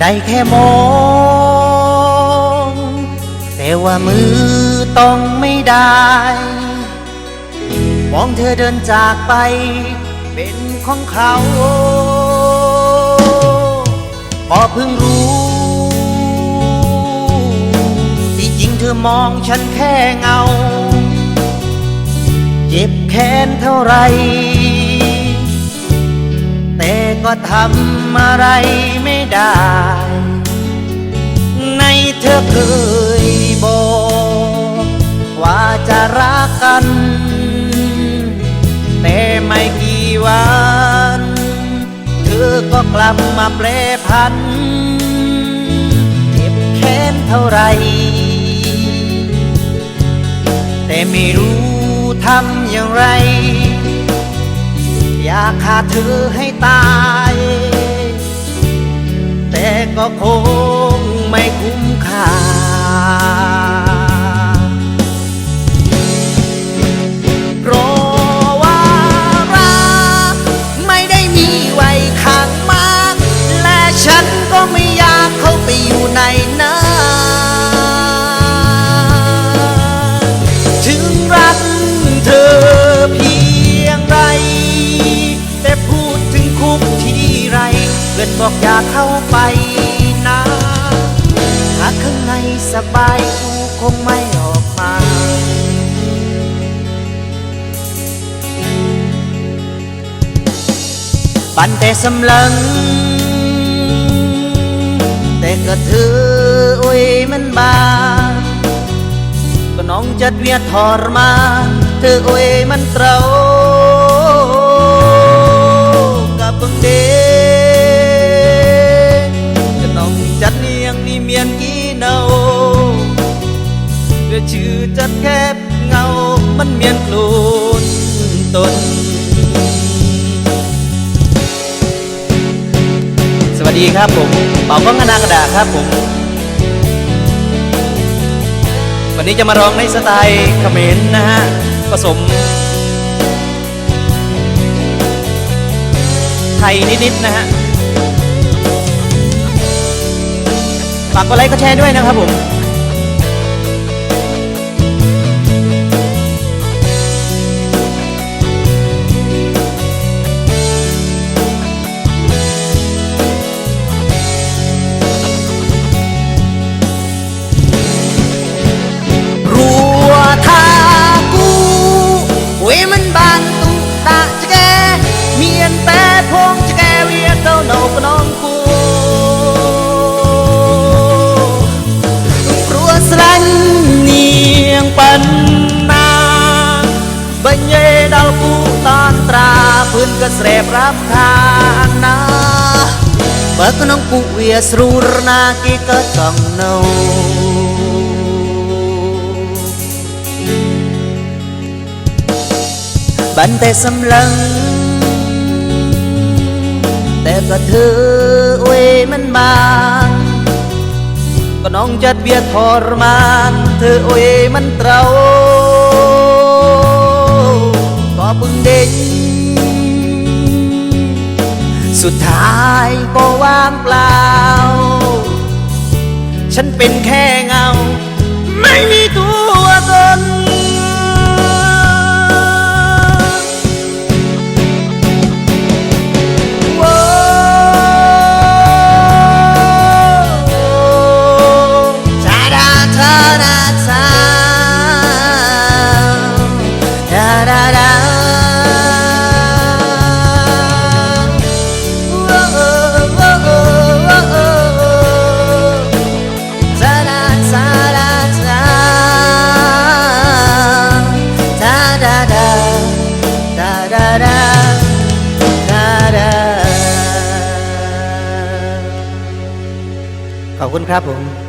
ได้แค่มอง แต่ว่ามือต้องไม่ได้ มองเธอเดินจากไป เป็นของเขาก็เพิ่งรู้ที่จริงเธอมองฉันแค่เงา เจ็บแค้นเท่าไหร ก็ทำอะไรไม่ได้ ในเธอเคยบอกว่าจะรักกัน แต่ไม่กี่วัน เธอก็กลับมาแปรพันเจ็บแค้นเท่าไร แต่ไม่รู้ทำอย่างไร อยากขาดเธอให้ตาย แต่ก็คง บอกอยากเข้าไปนะถ้าข้างในสบายกูคงไม่ออกมาปันแต่สำลัง แต่ก็เธอโอ้ยมันบางก็น้องจัดเวียทรมาเธอโอ้ยมันเตรากับเบิ่งเด อชื่อจัดแคบเงา มันเมียนโคลนตน สวัสดีครับผม เป่าก้องนากระดาษครับผม วันนี้จะมาร้องในสไตล์เขมรนะฮะ ผสม ไทยนิดๆนะฮะ ฝากกดไลค์กดแชร์ด้วยนะครับผม ក៏ស្រែប្រាប់ថាអាណាបើក្នុងពុកវាស្រួលណាគេក៏ចង់នៅបានតែសម្លឹងតែក៏ធ្វើអុយមិនបាន្នុងចិត្តវាធរមានធ្វើអុយមិនត្រូវក៏ពឹងដេញ สุดท้ายก็ว่างเปล่า ฉันเป็นแค่เงา ไม่มี ขอบคุณครับผม